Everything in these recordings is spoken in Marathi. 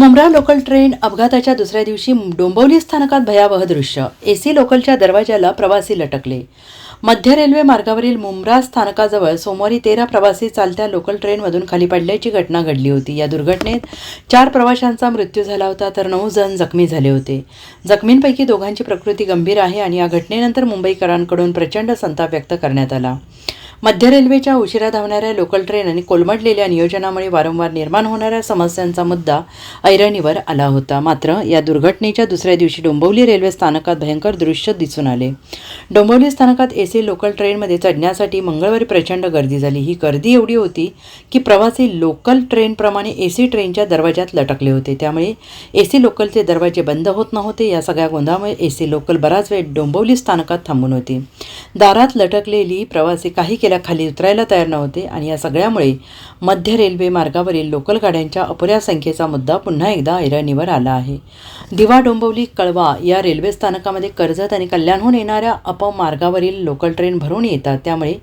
मुंब्रा लोकल ट्रेन अपघाताच्या दुसऱ्या दिवशी डोंबवली स्थानकात भयावह दृश्य. एसी लोकलच्या दरवाजाला प्रवासी लटकले. मध्य रेल्वे मार्गावरील मुंब्रा स्थानकाजवळ सोमवारी तेरा प्रवासी चालत्या लोकल ट्रेनमधून खाली पडल्याची घटना घडली होती. या दुर्घटनेत चार प्रवाशांचा मृत्यू झाला होता तर नऊ जण जखमी झाले होते. जखमींपैकी दोघांची प्रकृती गंभीर आहे आणि या घटनेनंतर मुंबईकरांकडून प्रचंड संताप व्यक्त करण्यात आला. मध्य रेल्वेच्या उशिरा धावणाऱ्या लोकल ट्रेन आणि कोलमडलेल्या नियोजनामुळे वारंवार निर्माण होणाऱ्या समस्यांचा मुद्दा ऐरणीवर आला होता. मात्र या दुर्घटनेच्या दुसऱ्या दिवशी डोंबिवली रेल्वे स्थानकात भयंकर दृश्य दिसून आले. डोंबिवली स्थानकात एसी लोकल ट्रेनमध्ये चढण्यासाठी मंगळवारी प्रचंड गर्दी झाली. ही गर्दी एवढी होती की प्रवासी लोकल ट्रेनप्रमाणे एसी ट्रेनच्या दरवाज्यात लटकले होते. त्यामुळे एसी लोकलचे दरवाजे बंद होत नव्हते. या सगळ्या गोंधळामुळे एसी लोकल बराच वेळ डोंबिवली स्थानकात थांबून होती. दारात लटकलेली प्रवासी काही केल्या खाली उतरायला तयार नव्हते आणि या सगळ्यामुळे मध्य रेल्वे मार्गावरील लोकल गाड्यांच्या अपुऱ्या संख्येचा मुद्दा पुन्हा एकदा ऐरणीवर आला आहे. दिवा डोंबवली कळवा या रेल्वे स्थानकामध्ये कर्जत आणि कल्याणहून येणाऱ्या अपमार्गावरील लोकल ट्रेन भरून येतात. त्यामुळे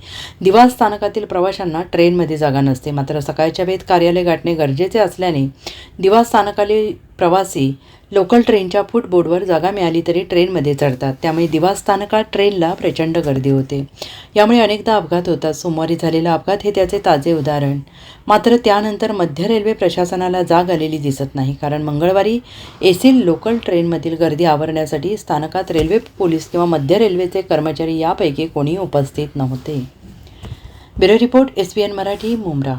दिवा स्थानकातील प्रवाशांना ट्रेनमध्ये जागा नसते. मात्र सकाळच्या वेळेत कार्यालय गाठणे गरजेचे असल्याने दिवा स्थानकाली प्रवासी लोकल ट्रेनच्या फुटबोर्डवर जागा मिळाली तरी ट्रेनमध्ये चढतात. त्यामुळे दिवा स्थानकात ट्रेनला प्रचंड गर्दी होते. यामुळे अनेकदा अपघात होतात. सोमवारी झालेला अपघात हे त्याचे ताजे उदाहरण. मात्र त्यानंतर मध्य रेल्वे प्रशासनाला जाग आलेली दिसत नाही. कारण मंगळवारी एसील लोकल ट्रेनमधील गर्दी आवरण्यासाठी स्थानकात रेल्वे पोलीस किंवा मध्य रेल्वेचे कर्मचारी यापैकी कोणी उपस्थित नव्हते. Bureau report S P N Marathi Mumbra.